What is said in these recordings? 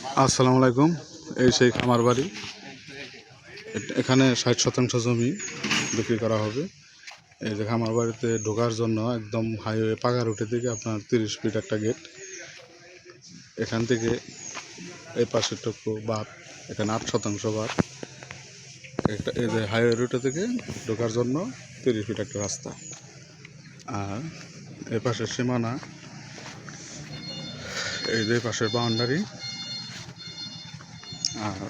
আসসালামু আলাইকুম। এই সেই খামার বাড়ি। এখানে ষাট শতাংশ জমি বিক্রি করা হবে। এই যে খামার বাড়িতে ঢোকার জন্য একদম হাইওয়ে পাকা রুটে থেকে আপনার তিরিশ ফিট একটা গেট। এখান থেকে এই পাশের টুকু বাদ এখানে আট শতাংশ বাদ একটা এই যে হাইওয়ে রুটে থেকে ঢোকার জন্য তিরিশ ফিট একটা রাস্তা। আর এই পাশের সীমানা, এই যে পাশের বাউন্ডারি আর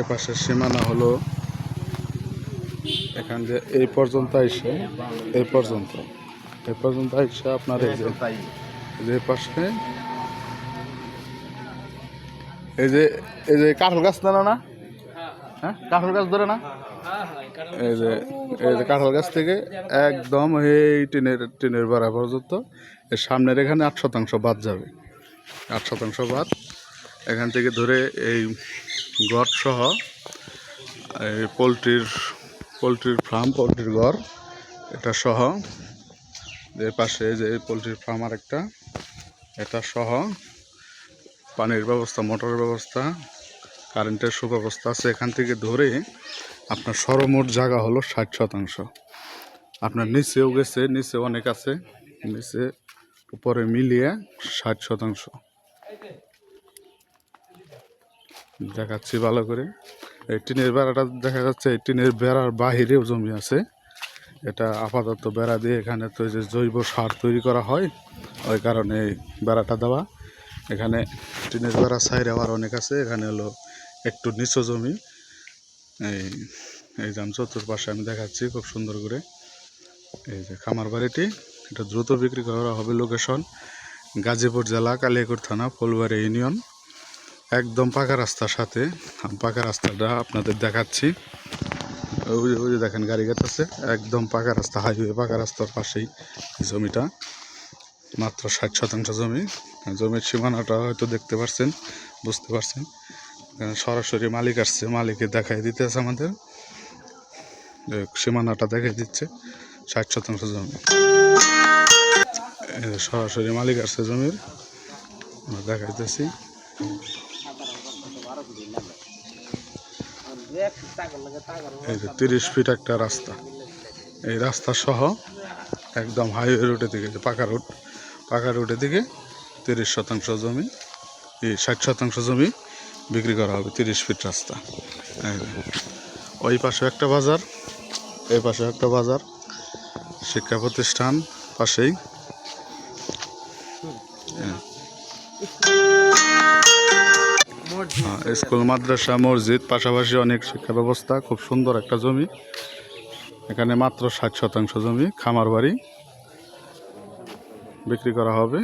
এ পাশের সীমানা হলো এখান যে এই পর্যন্ত আইসে, এই পর্যন্ত। এই পর্যন্ত আইসে আপনার এই যে এই যে পাশে। এই যে এই যে কাঁঠাল গাছ ধরে না হ্যাঁ কাঁঠাল গাছ ধরে না? এই যে এই যে কাঁঠাল গাছ থেকে একদম এই টিনের টিনের বেড়া পর্যন্ত এর সামনের এখানে আট শতাংশ বাদ যাবে। আট শতাংশ বাদ। এখান থেকে ধরে এই গড় সহ এই পোলট্রির পোলট্রির ফার্ম, পোলট্রির ঘর এটা সহ এর পাশে যে পোলট্রির ফার্ম আর একটা এটা সহ, পানির ব্যবস্থা, মোটরের ব্যবস্থা, কারেন্টের সুব্যবস্থা আছে। এখান থেকে ধরে আপনার সরমোট জায়গা হলো ষাট শতাংশ। আপনার নিচেও গেছে, নিচে অনেক আছে, নিচে উপরে মিলিয়ে ষাট শতাংশ। দেখাচ্ছি ভালো করে। এই টিনের বেড়াটা দেখা যাচ্ছে, এই টিনের বেড়ার বাহিরেও জমি আছে। এটা আপাতত বেড়া দিয়ে এখানে তো যে জৈব সার তৈরি করা হয়, ওই কারণে এই বেড়াটা দেওয়া। এখানে টিনের বেড়া সাইড আবার অনেক আছে, এখানে হলো একটু নিচু জমি। এই এই যে চতুর্পাশে আমি দেখাচ্ছি খুব সুন্দর করে। এই যে খামার বাড়িটি, এটা দ্রুত বিক্রি করা হবে লোকেশন গাজীপুর জেলা কালিয়াকুর থানা, ফুলবাড়ি ইউনিয়ন। একদম পাকা রাস্তার সাথে। পাকা রাস্তাটা আপনাদের দেখাচ্ছি। ওই ওই দেখেন, গাড়ি আছে একদম পাকা রাস্তা হাইওয়ে পাকা রাস্তার পাশেই জমিটা। মাত্র ষাট শতাংশ জমি। জমির সীমানাটা হয়তো দেখতে পারছেন, বুঝতে পারছেন। সরাসরি মালিক আসছে মালিকে দেখাই দিতেছে আমাদের। সীমানাটা দেখাই দিচ্ছে, ষাট শতাংশ জমি। সরাসরি মালিক আসছে জমির দেখাইতেছি। এই যে তিরিশ ফিট একটা রাস্তা। এই রাস্তা সহ একদম হাইওয়ে রুটে দিকে পাকা রুট পাকা রুটে দিকে তিরিশ শতাংশ জমি এই ষাট শতাংশ জমি বিক্রি করা হবে তিরিশ ফিট রাস্তা। ওই পাশে একটা বাজার এই পাশে একটা বাজার শিক্ষা প্রতিষ্ঠান পাশেই। হ্যাঁ, স্কুল, মাদ্রাসা, মসজিদ, পাশাপাশি অনেক শিক্ষা ব্যবস্থা খুব সুন্দর একটা জমি। এখানে মাত্র ষাট শতাংশ জমি, খামার বাড়ি বিক্রি করা হবে।